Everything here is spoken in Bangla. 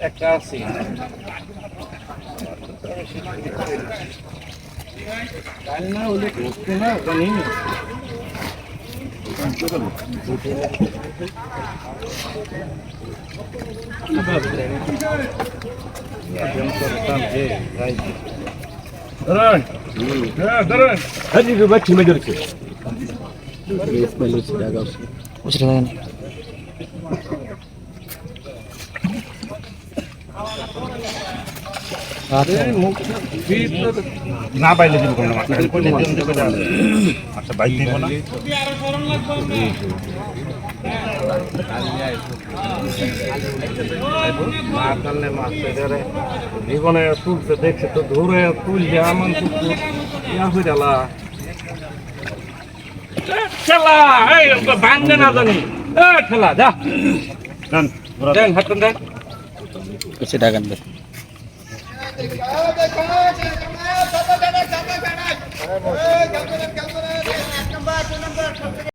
একটা আছে কাল না হলে না জানি না। kadar mı? Daran. Ya. Hadi bir bak kime görüyorsun. Resmen öyle şey ya. Hoş. আচ্ছা। বাইক দিব না মা কালে মাছ ধরে জীবনে তুলতে দেখছে তো ধরে তুল যে আমার ইয়া হয়ে গেল। খেলা! এই বান্ধে না জানি। খেলা যা। দেন ঘোরা দেন হাতন দেন। এক নম্বর দুই নম্বর